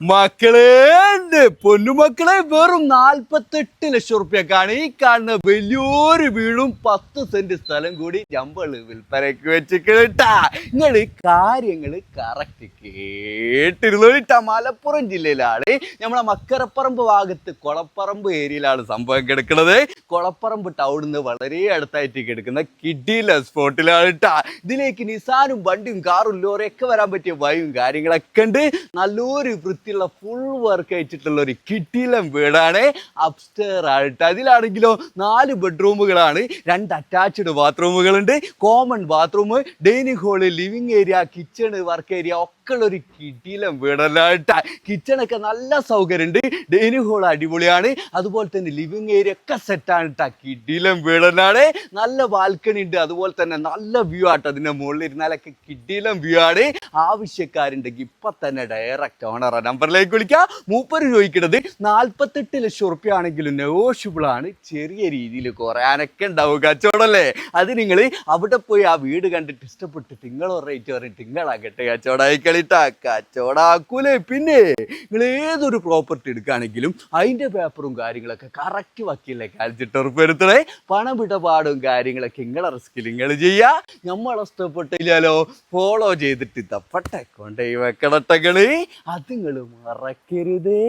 മക്കളെ പൊന്നുമക്കളെ വെറും നാൽപ്പത്തെട്ട് ലക്ഷം റുപ്യക്കാണ്. ഈ കാണുന്ന വലിയൊരു വീടും പത്ത് സെന്റ് സ്ഥലം കൂടി ഞമ്മൾ വെച്ച് കേട്ടാ നിങ്ങൾ കാര്യങ്ങൾ കറക്റ്റ് കേട്ടിരുന്നിട്ടാ മലപ്പുറം ജില്ലയിലാണ് നമ്മളെ മക്കരപ്പറമ്പ് ഭാഗത്ത് കൊളപ്പറമ്പ് ഏരിയയിലാണ് സംഭവം കിടക്കുന്നത് കൊളപ്പറമ്പ് ടൗണിൽ നിന്ന് വളരെ അടുത്തായിട്ട് കിടക്കുന്ന കിഡിയിലെ സ്പോട്ടിലാണ് കേട്ടാ ഇതിലേക്ക് നിസാനും വണ്ടിയും കാറും ലോറിയൊക്കെ വരാൻ പറ്റിയ വഴിയും കാര്യങ്ങളൊക്കെ ഉണ്ട്. നല്ലൊരു വൃത്തിയുള്ള ഫുൾ വർക്ക് അയച്ചിട്ടുള്ള ഒരു കിട്ടിയിലം വീടാണ്. അപ്സ്റ്റെയർ ആയിട്ട്. അതിലാണെങ്കിലോ നാല് ബെഡ്റൂമുകളാണ് രണ്ട് attached ബാത്റൂമുകളുണ്ട് common bathroom dining hall living area kitchen work area ഒക്കെ ഒരു കിടിലം വീടല്ലാട്ട കിച്ചണൊക്കെ നല്ല സൗകര്യമുണ്ട് ഡൈനിങ് ഹോൾ അടിപൊളിയാണ്. അതുപോലെ തന്നെ ലിവിങ് ഏരിയ ഒക്കെ സെറ്റാണ് കേട്ടോ കിടിലം വീടനാണ് നല്ല ബാൽക്കണി ഉണ്ട്. അതുപോലെ തന്നെ നല്ല വ്യൂ ആട്ടോ അതിന്റെ മുകളിൽ ഇരുന്നാലൊക്കെ കിടിലം വ്യൂ ആണ്. ആവശ്യക്കാരുണ്ടെങ്കിൽ ഇപ്പൊ തന്നെ ഡയറക്റ്റ് ഓണർ നമ്പറിലേക്ക് വിളിക്കാം. മൂപ്പർ ചോദിക്കുന്നത് നാൽപ്പത്തെട്ട് ലക്ഷം ഉറുപ്പ്യ ആണെങ്കിലും നെഗോഷ്യബിൾ ആണ്. ചെറിയ രീതിയിൽ കുറയാനൊക്കെ ഉണ്ടാവും കച്ചവടമല്ലേ? അത് നിങ്ങൾ അവിടെ പോയി ആ വീട് കണ്ടിട്ട് ഇഷ്ടപ്പെട്ടിട്ട് നിങ്ങൾ റേറ്റ് പറഞ്ഞിട്ട് നിങ്ങളാകട്ടെ കച്ചവടമായി കളിട്ടാ കച്ചവടാക്കൂലേ. പിന്നെ നിങ്ങൾ ഏതൊരു പ്രോപ്പർട്ടി എടുക്കുകയാണെങ്കിലും അതിന്റെ പേപ്പറും കാര്യങ്ങളൊക്കെ കറക്റ്റ് വക്കീലിലേക്ക് അയച്ചിട്ട് ഉറപ്പെടുത്തണേ പണം ഇടപാടും കാര്യങ്ങളൊക്കെ നിങ്ങളെ റിസ്കിൽ നിങ്ങൾ ചെയ്യുക നമ്മളെ ഇഷ്ടപ്പെട്ടില്ലല്ലോ. ഫോളോ ചെയ്തിട്ട് തപ്പട്ടെ കൊണ്ടേ വെക്കണട്ടകൾ അത് നിങ്ങൾ മറക്കരുതേ.